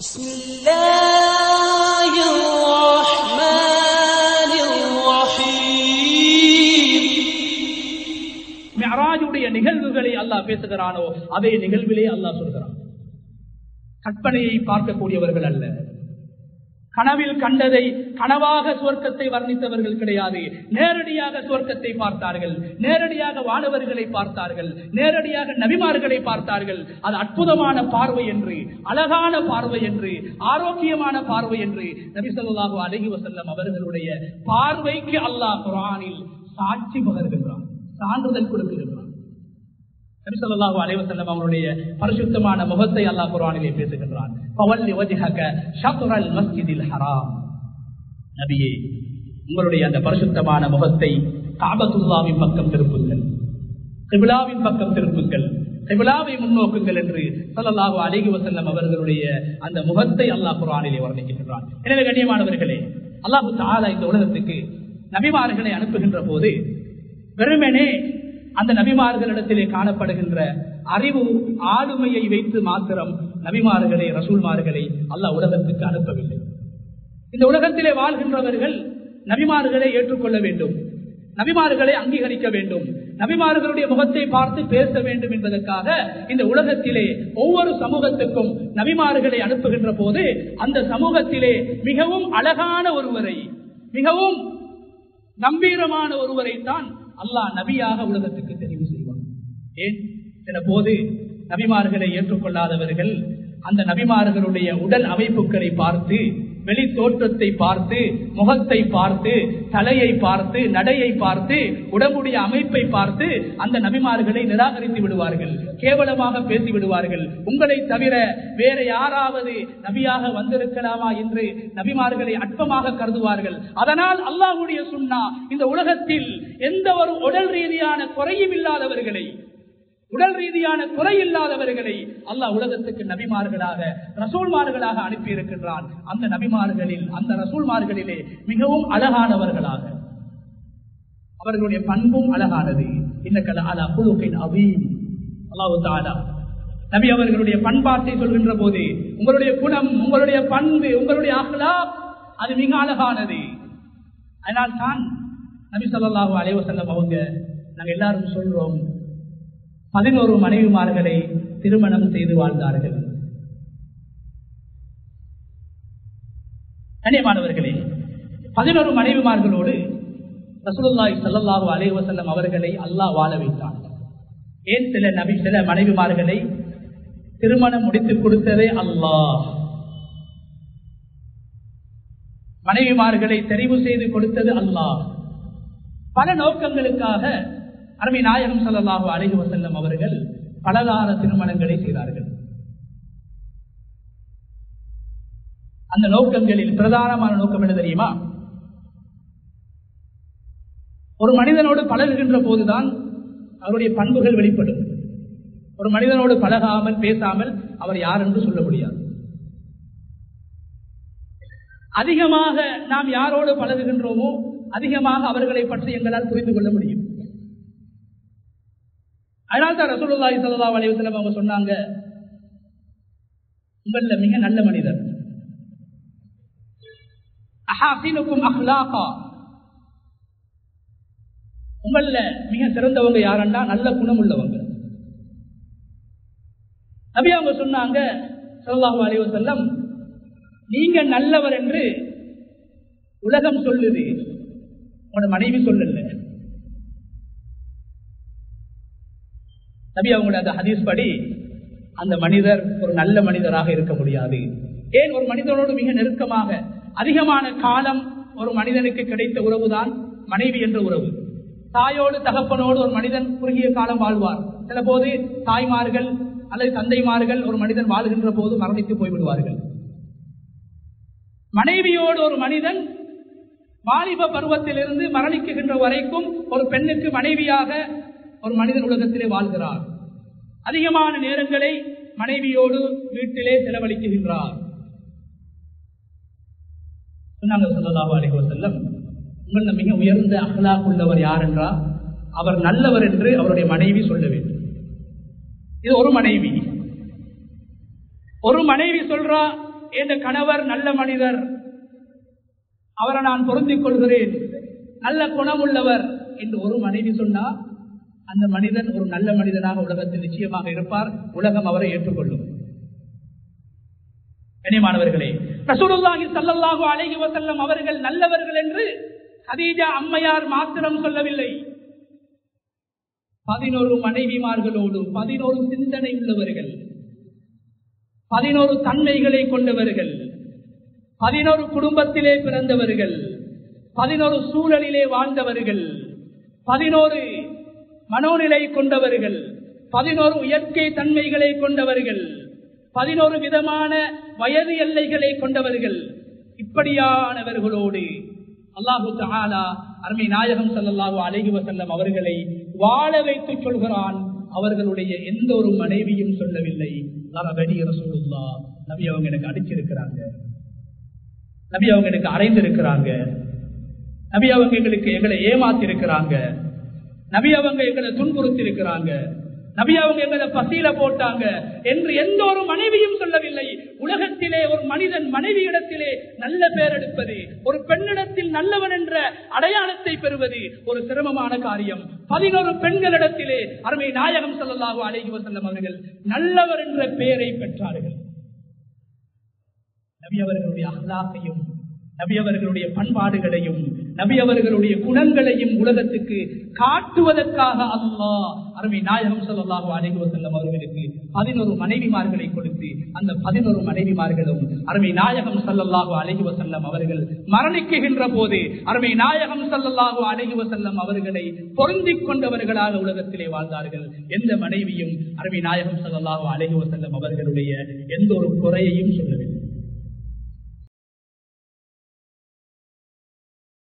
بسم الله الرحمن الرحيم மிஅராஜுடைய நிகழ்வுகளை அல்லாஹ் பேசுகிறானோ அதே நிகழ்விலே அல்லாஹ் சொல்கிறான் கற்பனையை பார்க்கக்கூடியவர்கள் அல்ல கனவில் கண்டதை கனவாக சுவர்க்கத்தை வர்ணித்தவர்கள் கிடையாது. நேரடியாக சுவர்க்கத்தை பார்த்தார்கள். நேரடியாக வானவர்களை பார்த்தார்கள். நேரடியாக நபிமார்களை பார்த்தார்கள். அது அற்புதமான பார்வை என்று அழகான பார்வை என்று ஆரோக்கியமான பார்வை என்று நபி ஸல்லல்லாஹு வசல்லம் அவர்களுடைய பார்வைக்கு அல்லாஹ் குரானில் சாட்சி பகர்கின்றான் சான்றிதழ் கொடுக்கின்றான். நபிசல்லாஹு அலைவசல்லம் அவருடைய பரிசுத்தமான முகத்தை அல்லாஹ் குரானிலே பேசுகின்றான். ஃபவல்லி வஜ்ஹக ஷத்ரல் மஸ்ஜிதில் ஹராம். நபியே உங்களுடைய அந்த பரிசுத்தமான முகத்தை காபத்துல்லாவின் பக்கம் திருப்புங்கள். கிபிலாவின் பக்கம் திருப்புங்கள். கிபிலாவை முன்னோக்குங்கள் என்று சல்லல்லாஹு அலைஹி வசல்லம் அவர்களுடைய அந்த முகத்தை அல்லாஹ் குரானிலே வர்ணிக்கின்றான். எனவே கண்ணியமானவர்களே அல்லாஹு தாலா இந்த உலகத்துக்கு நபிமார்களை அனுப்புகின்ற போது வெறுமனே அந்த நபிமார்களிடத்திலே காணப்படுகின்ற அறிவு ஆளுமையை வைத்து மாத்திரம் நபிமார்களை ரசூல்மார்களை அல்லாஹ் உலகத்துக்கு அனுப்பவில்லை. இந்த உலகத்திலே வாழ்கின்றவர்கள் நபிமார்களை ஏற்றுக்கொள்ள வேண்டும். நபிமார்களை அங்கீகரிக்க வேண்டும். நபிமார்களுடைய முகத்தை பார்த்து பேச வேண்டும் என்பதற்காக இந்த உலகத்திலே ஒவ்வொரு சமூகத்துக்கும் நபிமார்களை அனுப்புகின்ற போது அந்த சமூகத்திலே மிகவும் அழகான ஒருவரை மிகவும் கம்பீரமான ஒருவரை தான் அல்லாஹ் நபியாக உலகத்துக்கு தெரிவு செய்வான். ஏன்? சில போது நபிமார்களை ஏற்றுக்கொள்ளாதவர்கள் அந்த நபிமார்களுடைய உடல் அமைப்புகளை பார்த்து வெளி தோற்றத்தை பார்த்து முகத்தை பார்த்து தலையை பார்த்து நடையை பார்த்து உடம்புடைய அமைப்பை பார்த்து அந்த நபிமார்களை நிராகரித்து விடுவார்கள் கேவலமாக பேசி விடுவார்கள். உங்களை தவிர வேற யாராவது நபியாக வந்திருக்கலாமா என்று நபிமார்களை அற்பமாக கருதுவார்கள். அதனால் அல்லாஹுடைய சுன்னா இந்த உலகத்தில் எந்த ஒரு உடல் ரீதியான குறையும் இல்லாதவர்களை உடல் ரீதியான குறை இல்லாதவர்களை அல்லாஹ் உலகத்துக்கு நபிமார்களாக ரசூல்மார்களாக அனுப்பி இருக்கின்றான் அந்த நபிமார்களில் அந்த ரசூல்மார்களிலே மிகவும் அழகானவர்களாக. அவர்களுடைய பண்பும் அழகானது. இன்னக்கல அலா குழுக்கின் அவீம் அல்லாஹு தாலா நபி அவர்களுடைய பண்பாட்டை சொல்கின்ற போது உங்களுடைய குணம் உங்களுடைய பண்பு உங்களுடைய அகலா அது மிக அழகானது. அதனால் தான் நபி சொல்லாஹு அலைஹி வஸல்லம் அவங்க நாங்கள் எல்லாரும் சொல்றோம் பதினோரு மனைவிமார்களை திருமணம் செய்து வாழ்ந்தார்கள். கண்ணியமானவர்களே பதினோரு மனைவிமார்களோடு ரசூலுல்லாய் ஸல்லல்லாஹு அலைஹி வஸல்லம் அவர்களை அல்லாஹ் வாழ வைத்தான். ஏன் சில நபி சில மனைவிமார்களை திருமணம் முடித்துக் கொடுத்ததே அல்லாஹ். மனைவிமார்களை தெரிவு செய்து கொடுத்தது அல்லாஹ். பல நோக்கங்களுக்காக அருமை நாயகம் சல்லாஹு அலைஹி வசல்லம் அவர்கள் பலதார திருமணங்களை செய்தார்கள். அந்த நோக்கங்களில் பிரதானமான நோக்கம் என்ன தெரியுமா? ஒரு மனிதனோடு பழகுகின்ற போதுதான் அவருடைய பண்புகள் வெளிப்படும். ஒரு மனிதனோடு பழகாமல் பேசாமல் அவர் யார் என்று சொல்ல முடியாது. அதிகமாக நாம் யாரோடு பழகுகின்றோமோ அதிகமாக அவர்களை பற்றி எங்களால் புரிந்து கொள்ள முடியும். அதனால தான் ரசூலுல்லாஹி ஸல்லல்லாஹு அலைஹி அவங்க சொன்னாங்க உங்களில் மிக நல்ல மனிதர். அஹாசினுக்கும் அஹ்லாகா உங்கள மிக சிறந்தவங்க யாரண்டா? நல்ல குணம் உள்ளவங்க. நபி அவங்க சொன்னாங்க ஸல்லல்லாஹு அலைஹி செல்லம் நீங்க நல்லவர் என்று உலகம் சொல்லுது. உங்களோட மனைவி சொல்லல. நபி அவங்களோட அந்த ஹதீஸ் படி அந்த மனிதர் ஒரு நல்ல மனிதராக இருக்க முடியாது. ஏன்? ஒரு மனிதனோடு மிக நெருக்கமாக. அதிகமான காலம் ஒரு மனிதனுக்கு கிடைத்த உறவுதான் மனைவி என்ற உறவு. தாயோடு தகப்பனோடு ஒரு மனிதன் குறுகிய காலம் வாழ்வார். சில போது தாய்மார்கள் அல்லது தந்தைமார்கள் ஒரு மனிதன் வாழ்கின்ற போது மரணித்து போய்விடுவார்கள். மனைவியோடு ஒரு மனிதன் வாலிப பருவத்திலிருந்து மரணிக்குகின்ற வரைக்கும் ஒரு பெண்ணுக்கு மனைவியாக ஒரு மனிதன் உலகத்திலே வாழ்கிறார். அதிகமான நேரங்களை மனைவியோடு வீட்டிலே செலவழிக்குகின்றார் சொன்னாங்க ஸல்லல்லாஹு அலைஹி செல்லம் உங்கள மிக உயர்ந்த அஹ்லாக் உள்ளவர் யார் என்றால் அவர் நல்லவர் என்று அவருடைய மனைவி சொல்ல வேண்டும். இது ஒரு மனைவி. ஒரு மனைவி சொல்றா என் கணவர் நல்ல மனிதர். அவரை நான் பொருந்திக் கொள்கிறேன். நல்ல குணமுள்ளவர். என்று ஒரு மனைவி சொன்னா அந்த மனிதன் ஒரு நல்ல மனிதனாக உலகத்தில் நிச்சயமாக இருப்பார். உலகம் அவரை ஏற்றுக்கொள்ளும். கனிமானவர்களே ரசூலுல்லாஹி சல்லல்லாஹு அலைஹி வஸல்லம் அவர்கள் நல்லவர்கள் என்று ஹதீஜா அம்மையார் மாத்திரம் சொல்லவில்லை. பதினோரு மனைவிமார்களோடு பதினோரு சிந்தனை உள்ளவர்கள் பதினோரு தன்மைகளை கொண்டவர்கள் பதினோரு குடும்பத்திலே பிறந்தவர்கள் பதினோரு சூழலிலே வாழ்ந்தவர்கள் பதினோரு மனோநிலை கொண்டவர்கள் பதினோரு இயற்கை தன்மைகளை கொண்டவர்கள் பதினோரு விதமான வயது எல்லைகளை கொண்டவர்கள் இப்படியானவர்களோடு அல்லாஹு தாலா அருமை நாயகம் சல்லாஹு அழகி வசல்லம் அவர்களை வாழ வைத்து சொல்கிறான். அவர்களுடைய எந்த ஒரு மனைவியும் சொல்லவில்லை. ரசூலுல்லா நபி அவங்க எனக்கு அடிச்சிருக்கிறாங்க. நபி அவங்க எனக்கு அடைந்திருக்கிறாங்க நபி அவங்க எங்களுக்கு எங்களை ஏமாத்திருக்கிறாங்க. நபி அவங்க எங்களை துன்புறுத்தி இருக்கிறாங்க நபி அவங்க எங்களை பசியில போட்டாங்க என்று எந்த ஒரு மனைவியும் சொல்லவில்லை. உலகத்திலே ஒரு மனிதன் மனைவியிடத்திலே நல்ல பேர் எடுப்பது ஒரு பெண்ணிடத்தில் நல்லவன் என்ற அடையாளத்தை பெறுவது ஒரு சிரமமான காரியம். பதினோரு பெண்களிடத்திலே அருமை நாயகம் செல்லலாக அலைஹி வசல்லம் அவர்கள் நல்லவர் என்ற பெயரை பெற்றார்கள். நபி அவர்களுடைய அல்லாசையும் நபி அவர்களுடைய பண்பாடுகளையும் நபி அவர்களுடைய குணங்களையும் உலகத்துக்கு காட்டுவதற்காக அல்லா அருமை நாயகம் சொல்லலாக அலைஹி செல்லும் அவர்களுக்கு பதினோரு மனைவிமார்களை கொடுத்து அந்த பதினோரு மனைவிமார்களும் அருமை நாயகம் ஸல்லல்லாஹு அழகுவ செல்லும் அவர்கள் மரணிக்குகின்ற போது அருமை நாயகம் ஸல்லல்லாஹு அழைகுவ செல்லும் அவர்களை பொருந்திக் கொண்டவர்களாக உலகத்திலே வாழ்ந்தார்கள். எந்த மனைவியும் அருமை நாயகம் ஸல்லல்லாஹு அழகுவ செல்லும் அவர்களுடைய எந்த ஒரு குறையையும் சொல்லவில்லை.